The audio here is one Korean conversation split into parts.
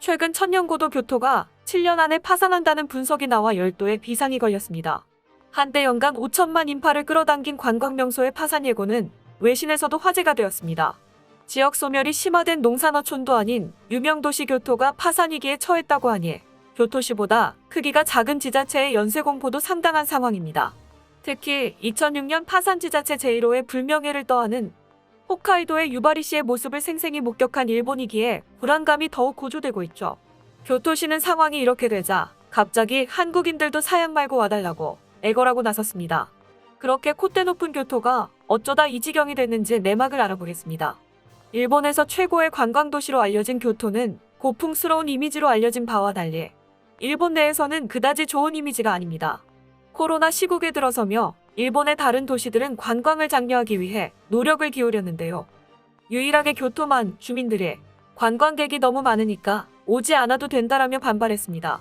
최근 천년고도 교토가 7년 안에 파산한다는 분석이 나와 열도에 비상이 걸렸습니다. 한때 연간 5천만 인파를 끌어당긴 관광명소의 파산 예고는 외신에서도 화제가 되었습니다. 지역 소멸이 심화된 농산어촌도 아닌 유명 도시 교토가 파산 위기에 처했다고 하니 교토시보다 크기가 작은 지자체의 연쇄 공포도 상당한 상황입니다. 특히 2006년 파산 지자체 제1호의 불명예를 떠안은 홋카이도의 유바리시의 모습을 생생히 목격한 일본이기에 불안감이 더욱 고조되고 있죠. 교토시는 상황이 이렇게 되자 갑자기 한국인들도 사양 말고 와달라고 애걸하고 나섰습니다. 그렇게 콧대 높은 교토가 어쩌다 이 지경이 됐는지 내막을 알아보겠습니다. 일본에서 최고의 관광도시로 알려진 교토는 고풍스러운 이미지로 알려진 바와 달리 일본 내에서는 그다지 좋은 이미지가 아닙니다. 코로나 시국에 들어서며 일본의 다른 도시들은 관광을 장려하기 위해 노력을 기울였는데요. 유일하게 교토만 주민들이 관광객이 너무 많으니까 오지 않아도 된다라며 반발했습니다.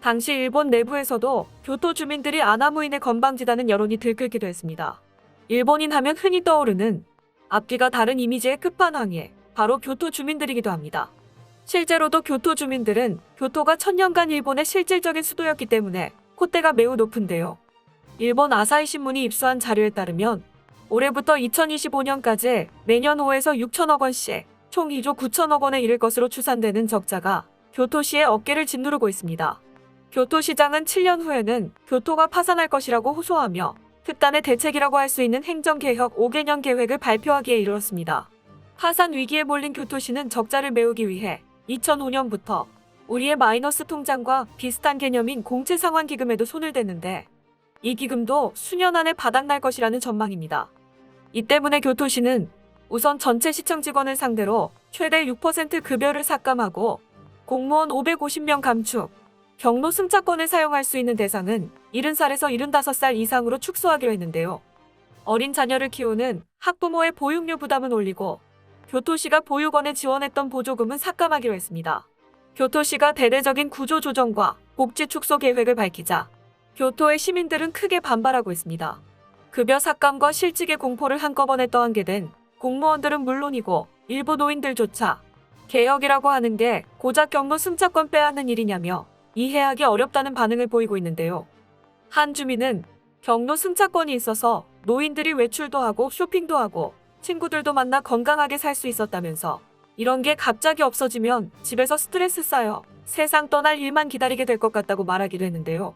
당시 일본 내부에서도 교토 주민들이 아나무인의 건방지다는 여론이 들끓기도 했습니다. 일본인 하면 흔히 떠오르는 앞뒤가 다른 이미지의 끝판왕이 바로 교토 주민들이기도 합니다. 실제로도 교토 주민들은 교토가 천년간 일본의 실질적인 수도였기 때문에 콧대가 매우 높은데요. 일본 아사히 신문이 입수한 자료에 따르면 올해부터 2025년까지 매년 5에서 6천억 원씩 총 2조 9천억 원에 이를 것으로 추산되는 적자가 교토시의 어깨를 짓누르고 있습니다. 교토시장은 7년 후에는 교토가 파산할 것이라고 호소하며 특단의 대책이라고 할 수 있는 행정개혁 5개년 계획을 발표하기에 이르렀습니다. 파산 위기에 몰린 교토시는 적자를 메우기 위해 2005년부터 우리의 마이너스 통장과 비슷한 개념인 공채 상환 기금에도 손을 댔는데 이 기금도 수년 안에 바닥날 것이라는 전망입니다. 이 때문에 교토시는 우선 전체 시청 직원을 상대로 최대 6% 급여를 삭감하고 공무원 550명 감축, 경로 승차권을 사용할 수 있는 대상은 70살에서 75살 이상으로 축소하기로 했는데요. 어린 자녀를 키우는 학부모의 보육료 부담은 올리고 교토시가 보육원에 지원했던 보조금은 삭감하기로 했습니다. 교토시가 대대적인 구조 조정과 복지 축소 계획을 밝히자 교토의 시민들은 크게 반발하고 있습니다. 급여 삭감과 실직의 공포를 한꺼번에 떠안게 된 공무원들은 물론이고 일부 노인들조차 개혁이라고 하는 게 고작 경로 승차권 빼앗는 일이냐며 이해하기 어렵다는 반응을 보이고 있는데요. 한 주민은 경로 승차권이 있어서 노인들이 외출도 하고 쇼핑도 하고 친구들도 만나 건강하게 살 수 있었다면서 이런 게 갑자기 없어지면 집에서 스트레스 쌓여 세상 떠날 일만 기다리게 될 것 같다고 말하기도 했는데요.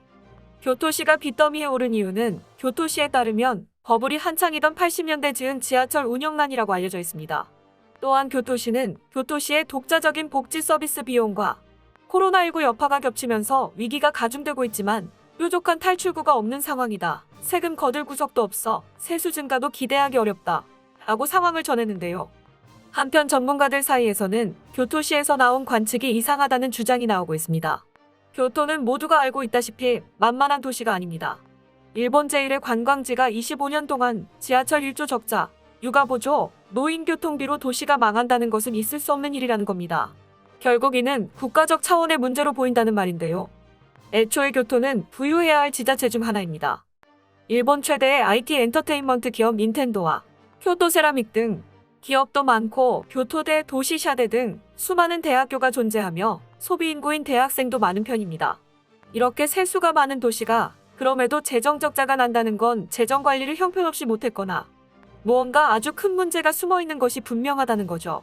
교토시가 빚더미에 오른 이유는 교토시에 따르면 버블이 한창이던 80년대 지은 지하철 운영난이라고 알려져 있습니다. 또한 교토시는 교토시의 독자적인 복지 서비스 비용과 코로나19 여파가 겹치면서 위기가 가중되고 있지만 뾰족한 탈출구가 없는 상황이다. 세금 거둘 구석도 없어 세수 증가도 기대하기 어렵다. 라고 상황을 전했는데요. 한편 전문가들 사이에서는 교토시에서 나온 관측이 이상하다는 주장이 나오고 있습니다. 교토는 모두가 알고 있다시피 만만한 도시가 아닙니다. 일본 제1의 관광지가 25년 동안 지하철 1조 적자, 육아보조, 노인교통비로 도시가 망한다는 것은 있을 수 없는 일이라는 겁니다. 결국 이는 국가적 차원의 문제로 보인다는 말인데요. 애초에 교토는 부유해야 할 지자체 중 하나입니다. 일본 최대의 IT 엔터테인먼트 기업 닌텐도와 교토 세라믹 등 기업도 많고 교토대 도시샤대 등 수많은 대학교가 존재하며 소비 인구인 대학생도 많은 편입니다. 이렇게 세수가 많은 도시가 그럼에도 재정 적자가 난다는 건 재정 관리를 형편없이 못했거나 무언가 아주 큰 문제가 숨어 있는 것이 분명하다는 거죠.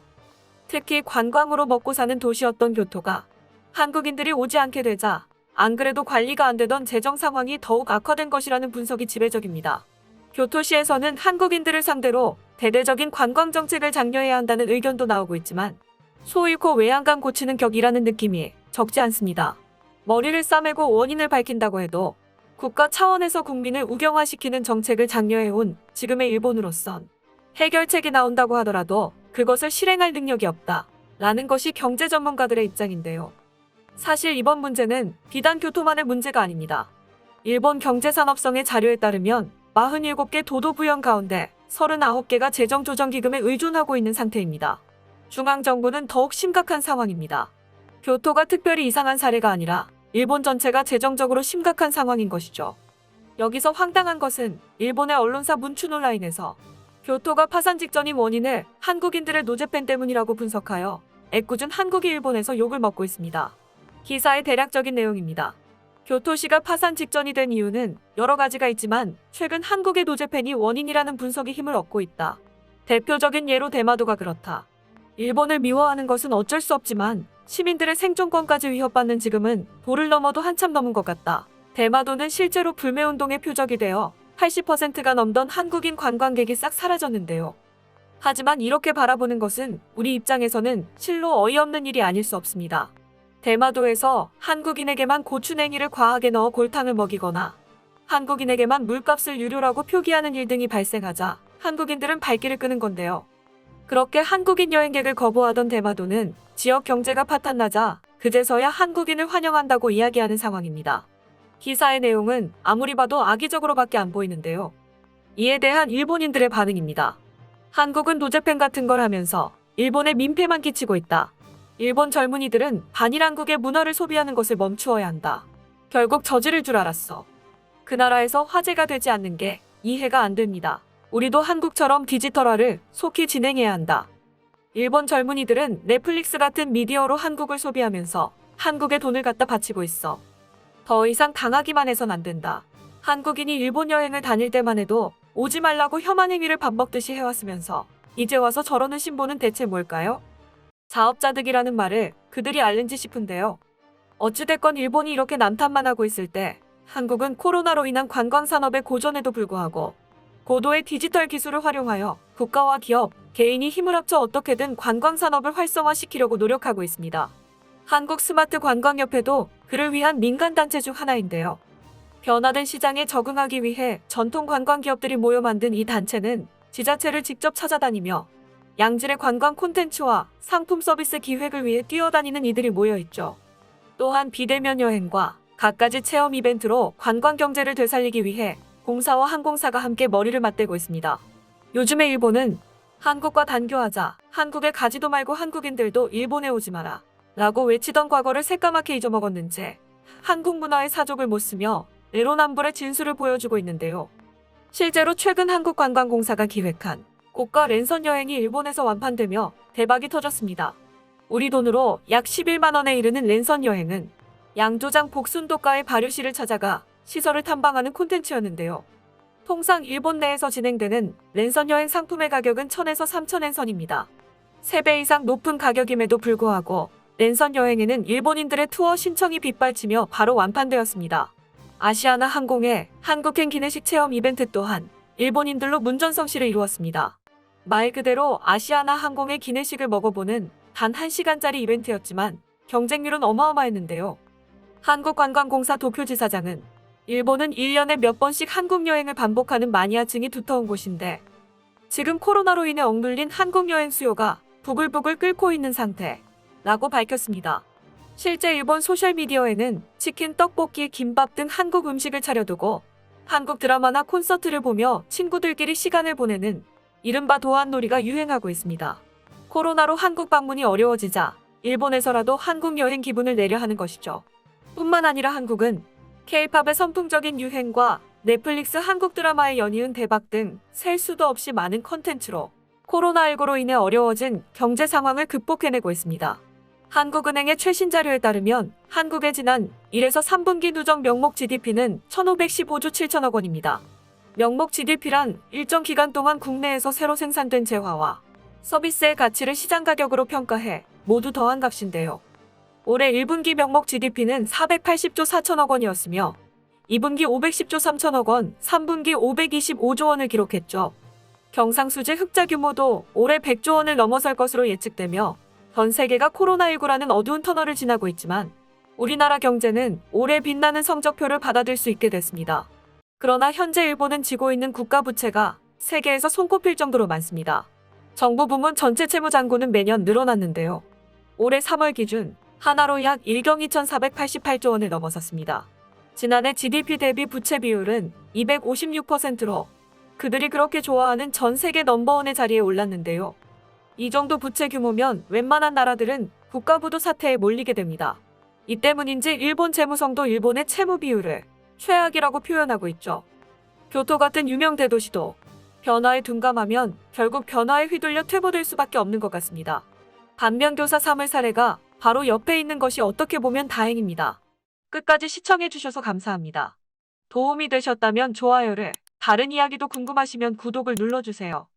특히 관광으로 먹고 사는 도시였던 교토가 한국인들이 오지 않게 되자 안 그래도 관리가 안 되던 재정 상황이 더욱 악화된 것이라는 분석이 지배적입니다. 교토시에서는 한국인들을 상대로 대대적인 관광 정책을 장려해야 한다는 의견도 나오고 있지만 소 잃고 외양간 고치는 격이라는 느낌이 적지 않습니다. 머리를 싸매고 원인을 밝힌다고 해도 국가 차원에서 국민을 우경화시키는 정책을 장려해온 지금의 일본으로선 해결책이 나온다고 하더라도 그것을 실행할 능력이 없다. 라는 것이 경제 전문가들의 입장인데요. 사실 이번 문제는 비단 교토만의 문제가 아닙니다. 일본 경제산업성의 자료에 따르면 47개 도도부연 가운데 39개가 재정조정기금에 의존하고 있는 상태입니다. 중앙정부는 더욱 심각한 상황입니다. 교토가 특별히 이상한 사례가 아니라 일본 전체가 재정적으로 심각한 상황인 것이죠. 여기서 황당한 것은 일본의 언론사 문춘 온라인에서 교토가 파산 직전인 원인을 한국인들의 노제팬 때문이라고 분석하여 애꿎은 한국이 일본에서 욕을 먹고 있습니다. 기사의 대략적인 내용입니다. 교토시가 파산 직전이 된 이유는 여러 가지가 있지만 최근 한국의 노재팬이 원인이라는 분석이 힘을 얻고 있다. 대표적인 예로 대마도가 그렇다. 일본을 미워하는 것은 어쩔 수 없지만 시민들의 생존권까지 위협받는 지금은 도를 넘어도 한참 넘은 것 같다. 대마도는 실제로 불매운동의 표적이 되어 80%가 넘던 한국인 관광객이 싹 사라졌는데요. 하지만 이렇게 바라보는 것은 우리 입장에서는 실로 어이없는 일이 아닐 수 없습니다. 대마도에서 한국인에게만 고추냉이를 과하게 넣어 골탕을 먹이거나 한국인에게만 물값을 유료라고 표기하는 일 등이 발생하자 한국인들은 발길을 끄는 건데요. 그렇게 한국인 여행객을 거부하던 대마도는 지역 경제가 파탄나자 그제서야 한국인을 환영한다고 이야기하는 상황입니다. 기사의 내용은 아무리 봐도 악의적으로밖에 안 보이는데요. 이에 대한 일본인들의 반응입니다. 한국은 노재팬 같은 걸 하면서 일본에 민폐만 끼치고 있다. 일본 젊은이들은 반일 한국의 문화를 소비하는 것을 멈추어야 한다. 결국 저지를 줄 알았어. 그 나라에서 화제가 되지 않는 게 이해가 안 됩니다. 우리도 한국처럼 디지털화를 속히 진행해야 한다. 일본 젊은이들은 넷플릭스 같은 미디어로 한국을 소비하면서 한국에 돈을 갖다 바치고 있어. 더 이상 당하기만 해선 안 된다. 한국인이 일본 여행을 다닐 때만 해도 오지 말라고 혐한 행위를 밥 먹듯이 해왔으면서 이제 와서 저러는 신보는 대체 뭘까요? 자업자득이라는 말을 그들이 알는지 싶은데요. 어찌됐건 일본이 이렇게 남탓만 하고 있을 때 한국은 코로나로 인한 관광산업의 고전에도 불구하고 고도의 디지털 기술을 활용하여 국가와 기업, 개인이 힘을 합쳐 어떻게든 관광 산업을 활성화시키려고 노력하고 있습니다. 한국 스마트 관광협회도 그를 위한 민간 단체 중 하나인데요. 변화된 시장에 적응하기 위해 전통 관광 기업들이 모여 만든 이 단체는 지자체를 직접 찾아다니며 양질의 관광 콘텐츠와 상품 서비스 기획을 위해 뛰어다니는 이들이 모여 있죠. 또한 비대면 여행과 갖가지 체험 이벤트로 관광 경제를 되살리기 위해 공사와 항공사가 함께 머리를 맞대고 있습니다. 요즘의 일본은 한국과 단교하자, 한국에 가지도 말고 한국인들도 일본에 오지 마라. 라고 외치던 과거를 새까맣게 잊어먹었는 채 한국 문화의 사족을 못 쓰며 내로남불의 진수를 보여주고 있는데요. 실제로 최근 한국관광공사가 기획한 고가 랜선 여행이 일본에서 완판되며 대박이 터졌습니다. 우리 돈으로 약 11만 원에 이르는 랜선 여행은 양조장 복순도가의 발효실을 찾아가 시설을 탐방하는 콘텐츠였는데요. 통상 일본 내에서 진행되는 랜선 여행 상품의 가격은 1000에서 3000엔 선입니다. 3배 이상 높은 가격임에도 불구하고 랜선 여행에는 일본인들의 투어 신청이 빗발치며 바로 완판되었습니다. 아시아나 항공의 한국행 기내식 체험 이벤트 또한 일본인들로 문전성시를 이루었습니다. 말 그대로 아시아나 항공의 기내식을 먹어보는 단 1시간짜리 이벤트였지만 경쟁률은 어마어마했는데요. 한국관광공사 도쿄지사장은 일본은 1년에 몇 번씩 한국 여행을 반복하는 마니아층이 두터운 곳인데 지금 코로나로 인해 억눌린 한국 여행 수요가 부글부글 끓고 있는 상태. 라고 밝혔습니다. 실제 일본 소셜미디어에는 치킨, 떡볶이, 김밥 등 한국 음식을 차려두고 한국 드라마나 콘서트를 보며 친구들끼리 시간을 보내는 이른바 도안놀이가 유행하고 있습니다. 코로나로 한국 방문이 어려워지자 일본에서라도 한국 여행 기분을 내려 하는 것이죠. 뿐만 아니라 한국은 K-팝의 선풍적인 유행과 넷플릭스 한국 드라마의 연이은 대박 등 셀 수도 없이 많은 컨텐츠로 코로나19로 인해 어려워진 경제 상황을 극복해내고 있습니다. 한국은행의 최신 자료에 따르면 한국의 지난 1에서 3분기 누적 명목 GDP는 1,515조 7천억 원입니다. 명목 GDP란 일정 기간 동안 국내에서 새로 생산된 재화와 서비스의 가치를 시장 가격으로 평가해 모두 더한 값인데요. 올해 1분기 명목 GDP는 480조 4천억 원이었으며 2분기 510조 3천억 원, 3분기 525조 원을 기록했죠. 경상수지 흑자 규모도 올해 100조 원을 넘어설 것으로 예측되며 전 세계가 코로나19라는 어두운 터널을 지나고 있지만 우리나라 경제는 올해 빛나는 성적표를 받아들 수 있게 됐습니다. 그러나 현재 일본은 지고 있는 국가 부채가 세계에서 손꼽힐 정도로 많습니다. 정부 부문 전체 채무 잔고는 매년 늘어났는데요. 올해 3월 기준 하나로 약 1경 2,488조 원을 넘어섰습니다. 지난해 GDP 대비 부채 비율은 256%로 그들이 그렇게 좋아하는 전 세계 넘버원의 자리에 올랐는데요. 이 정도 부채 규모면 웬만한 나라들은 국가부도 사태에 몰리게 됩니다. 이 때문인지 일본 재무성도 일본의 채무 비율을 최악이라고 표현하고 있죠. 교토 같은 유명 대도시도 변화에 둔감하면 결국 변화에 휘둘려 퇴보될 수밖에 없는 것 같습니다. 반면 교사 3의 사례가 바로 옆에 있는 것이 어떻게 보면 다행입니다. 끝까지 시청해주셔서 감사합니다. 도움이 되셨다면 좋아요를, 다른 이야기도 궁금하시면 구독을 눌러주세요.